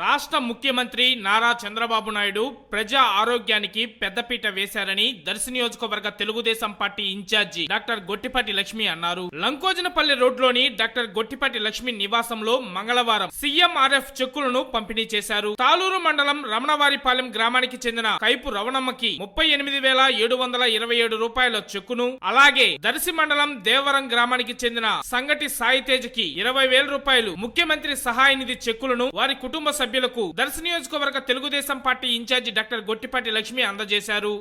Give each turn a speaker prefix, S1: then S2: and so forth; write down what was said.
S1: రాష్ట్ర ముఖ్యమంత్రి నారా చంద్రబాబు నాయుడు ప్రజా ఆరోగ్యానికి పెద్దపీట వేశారని దర్శి నియోజకవర్గ Telugu Desam party incharge doctor Gottipati Lakshmi అన్నారు. లంకోజనపల్లి రోడ్లోని డాక్టర్ గొట్టిపాటి లక్ష్మి నివాసంలో మంగళవారం సీఎంఆర్ఎఫ్ చెక్కులను పంపిణీ చేశారు. తాలూరు మండలం రమణవారిపాలెం గ్రామానికి చెందిన కైపు రవణమ్మకి ముప్పై ఎనిమిది వేల ఏడు వందల ఇరవై ఏడు రూపాయల చెక్కును అలాగే దర్శి మండలం దేవరం గ్రామానికి చెందిన సంగటి సాయితేజ్కి ఇరవై వేల రూపాయలు ముఖ్యమంత్రి సహాయ నిధి చెక్కులను వారి కుటుంబ సభ్యులకు దర్శ నియోజకవర్గ Telugu Desam party incharge doctor Gottipati Lakshmi అందజేశారు.